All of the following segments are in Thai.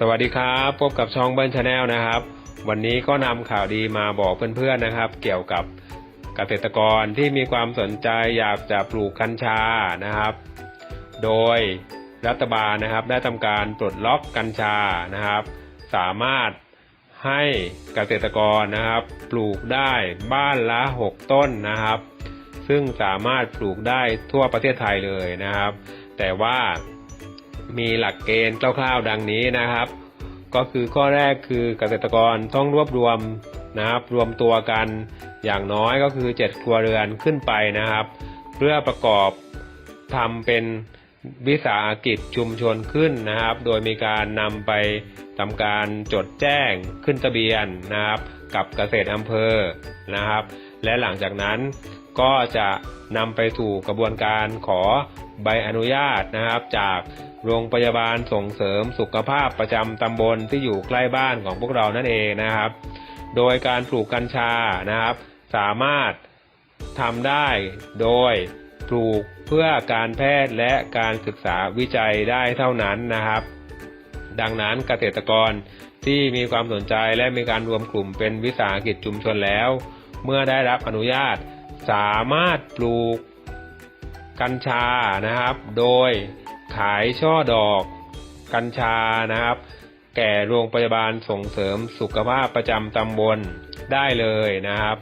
สวัสดีครับ พบกับช่องเบิ้ลชาแนลนะครับ วันนี้ก็นำข่าวดีมาบอกเพื่อนๆนะครับ เกี่ยวกับเกษตรกรที่มีความสนใจอยากจะปลูกกัญชานะครับ โดยรัฐบาลนะครับได้ทำการปลดล็อกกัญชานะครับ สามารถให้เกษตรกรนะครับ ปลูกได้บ้านละ 6 ต้นนะครับ ซึ่งสามารถปลูกได้ทั่วประเทศไทยเลยนะครับ แต่ว่า มีหลักเกณฑ์คร่าวๆดังนี้นะครับ ก็คือข้อแรกคือเกษตรกรต้องรวบรวมนะครับ รวมตัวกันอย่างน้อยก็คือ 7 ครัวเรือนขึ้นไปนะครับ เพื่อประกอบทำเป็นวิสาหกิจชุมชนขึ้นนะครับ โดยมีการนำไปทำการจดแจ้งขึ้นทะเบียนนะครับ กับเกษตรอำเภอนะครับ และหลังจากนั้น ก็จะนำไปสู่กระบวนการขอใบอนุญาตนะครับ จากโรงพยาบาลส่งเสริมสุขภาพประจำตำบลที่อยู่ใกล้บ้านของพวกเรานั่นเองนะครับ โดยการปลูกกัญชานะครับ สามารถทำได้โดยปลูกเพื่อการแพทย์และการศึกษาวิจัยได้เท่านั้นนะครับ ดังนั้นเกษตรกรที่มีความสนใจและมีการรวมกลุ่มเป็นวิสาหกิจชุมชนแล้ว เมื่อได้รับอนุญาต สามารถปลูกกัญชานะครับ โดยขายช่อดอกกัญชานะครับ แก่โรงพยาบาลส่งเสริมสุขภาพประจำตำบลได้เลยนะครับ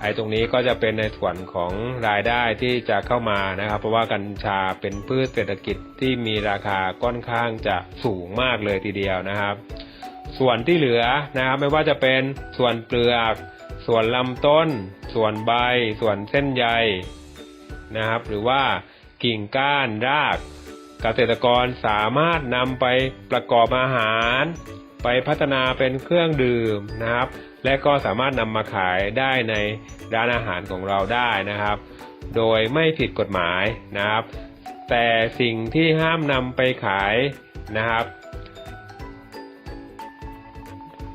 ไอ้ตรงนี้ก็จะเป็นในส่วนของรายได้ที่จะเข้ามานะครับ เพราะว่ากัญชาเป็นพืชเศรษฐกิจที่มีราคาค่อนข้างจะสูงมากเลยทีเดียวนะครับ ส่วนที่เหลือนะครับไม่ว่าจะเป็นส่วนเปลือก ส่วนลำต้น ส่วนใบ ส่วนเส้นใยนะครับ หรือว่ากิ่งก้านราก เกษตรกรสามารถนำไปประกอบอาหาร ไปพัฒนาเป็นเครื่องดื่มนะครับ และก็สามารถนำมาขายได้ในร้านอาหารของเราได้นะครับ โดยไม่ผิดกฎหมายนะครับ แต่สิ่งที่ห้ามนำไปขายนะครับ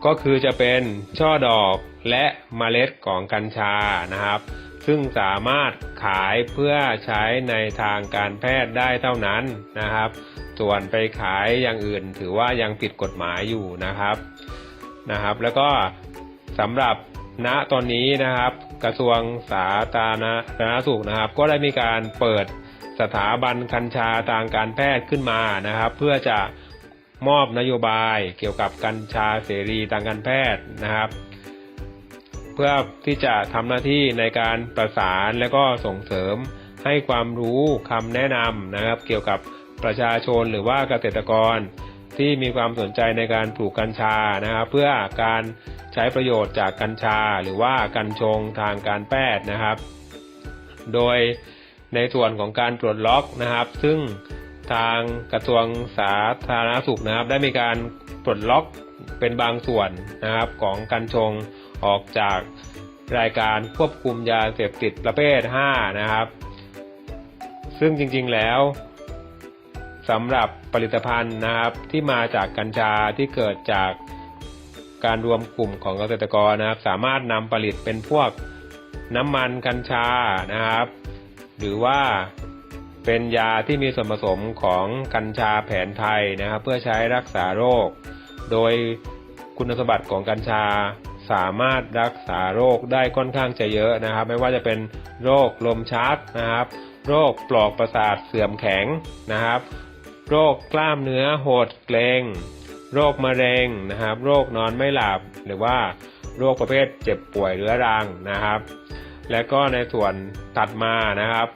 ก็คือจะเป็นช่อดอกและเมล็ดของกัญชานะครับ ซึ่งสามารถขายเพื่อใช้ในทางการแพทย์ได้เท่านั้นนะครับ ส่วนไปขายอย่างอื่นถือว่ายังผิดกฎหมายอยู่นะครับนะครับ แล้วก็สำหรับณตอนนี้นะครับ กระทรวงสาธารณสุขนะครับ ก็ได้มีการเปิดสถาบันกัญชาทางการแพทย์ขึ้นมานะครับ เพื่อจะ มอบนโยบายเกี่ยวกับกัญชาเสรีทางการแพทย์นะครับ เพื่อที่จะทำหน้าที่ในการประสานและก็ส่งเสริมให้ความรู้คำแนะนำนะครับ เกี่ยวกับประชาชนหรือว่าเกษตรกรที่มีความสนใจในการปลูกกัญชานะครับ เพื่อการใช้ประโยชน์จากกัญชาหรือว่ากัญชงทางการแพทย์นะครับ โดยในส่วนของการตรวจล็อกนะครับ ซึ่ง ทางกระทรวงสาธารณสุขนะครับ ได้มีการปลดล็อกเป็นบางส่วนนะครับของกัญชงออกจากรายการควบคุมยาเสพติดประเภท 5 นะครับ ซึ่งจริงๆแล้วสำหรับผลิตภัณฑ์นะครับที่มาจากกัญชาที่เกิดจากการรวมกลุ่มของเกษตรกรนะครับ สามารถนำผลิตเป็นพวกน้ำมันกัญชานะครับ หรือว่า เป็นยาที่มีส่วนผสมของกัญชาแผนไทยนะครับ เพื่อใช้รักษาโรค โดยคุณสมบัติของกัญชาสามารถรักษาโรคได้ค่อนข้างจะเยอะนะครับ ไม่ว่าจะเป็นโรคลมชักนะครับ โรคปลอกประสาทเสื่อมแข็งนะครับ โรคกล้ามเนื้อหดเกร็งโรคมะเร็งนะครับ โรคนอนไม่หลับหรือว่าโรคประเภทเจ็บป่วยเรื้อรังนะครับ และก็ในส่วนถัดมานะครับ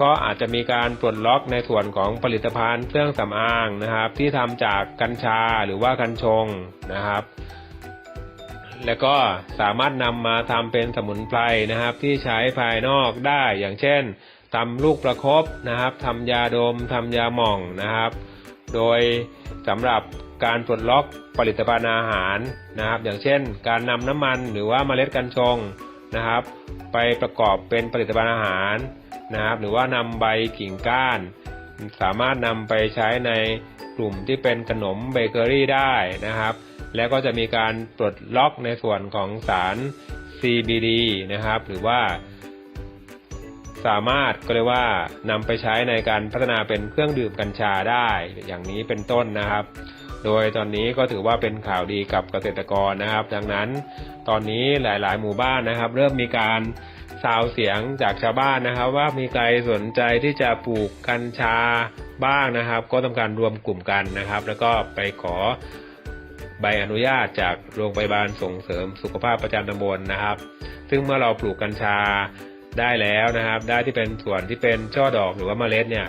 ก็อาจจะมีการปลดล็อกในส่วนของผลิตภัณฑ์เครื่องสำอางนะครับ ที่ทำจากกัญชาหรือว่ากัญชงนะครับ แล้วก็สามารถนำมาทำเป็นสมุนไพรนะครับ ที่ใช้ภายนอกได้อย่างเช่นทำลูกประครบนะครับทำยาดมทำยาหม่องนะครับ โดยสำหรับการปลดล็อกผลิตภัณฑ์อาหารนะครับ อย่างเช่น การนำน้ำมันหรือว่าเมล็ดกัญชง นะครับ ไปประกอบเป็นผลิตภัณฑ์อาหารนะครับ หรือว่านำใบกิ่งก้าน สามารถนำไปใช้ในกลุ่มที่เป็นขนมเบเกอรี่ได้นะครับ แล้วก็จะมีการปลดล็อกในส่วนของสาร CBD นะครับ หรือว่า สามารถก็เรียกว่านำไปใช้ในการพัฒนาเป็นเครื่องดื่มกัญชาได้ อย่างนี้เป็นต้นนะครับ โดยตอนนี้ก็ถือว่าเป็นข่าวดีกับเกษตรกรนะครับ ดังนั้นตอนนี้หลายๆ หมู่บ้านนะครับ เริ่มมีการซาวเสียงจากชาวบ้านนะครับ ว่ามีใครสนใจที่จะปลูกกัญชาบ้างนะครับ ก็ทำการรวมกลุ่มกันนะครับ แล้วก็ไปขอใบอนุญาตจากโรงพยาบาลส่งเสริมสุขภาพประจำตำบลนะครับ ซึ่งเมื่อเราปลูกกัญชา ได้แล้วนะครับ ได้ที่เป็นส่วนที่เป็นช่อดอกหรือว่าเมล็ดเนี่ย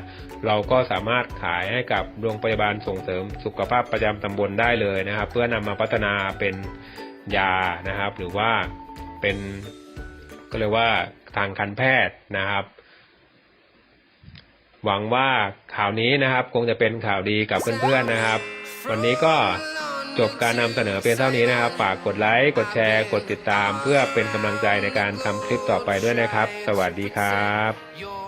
เราก็สามารถขายให้กับโรงพยาบาลส่งเสริมสุขภาพประจำตำบลได้เลยนะครับ เพื่อนำมาพัฒนาเป็นยานะครับ หรือว่าเป็นก็เรียกว่าทางการแพทย์นะครับ หวังว่าข่าวนี้นะครับ คงจะเป็นข่าวดีกับเพื่อนๆนะครับ วันนี้ก็ จบการนำเสนอเพียงเท่านี้นะครับ ฝากกดไลค์ กดแชร์ กดติดตาม เพื่อเป็นกำลังใจในการทำคลิปต่อไปด้วยนะครับ สวัสดีครับ you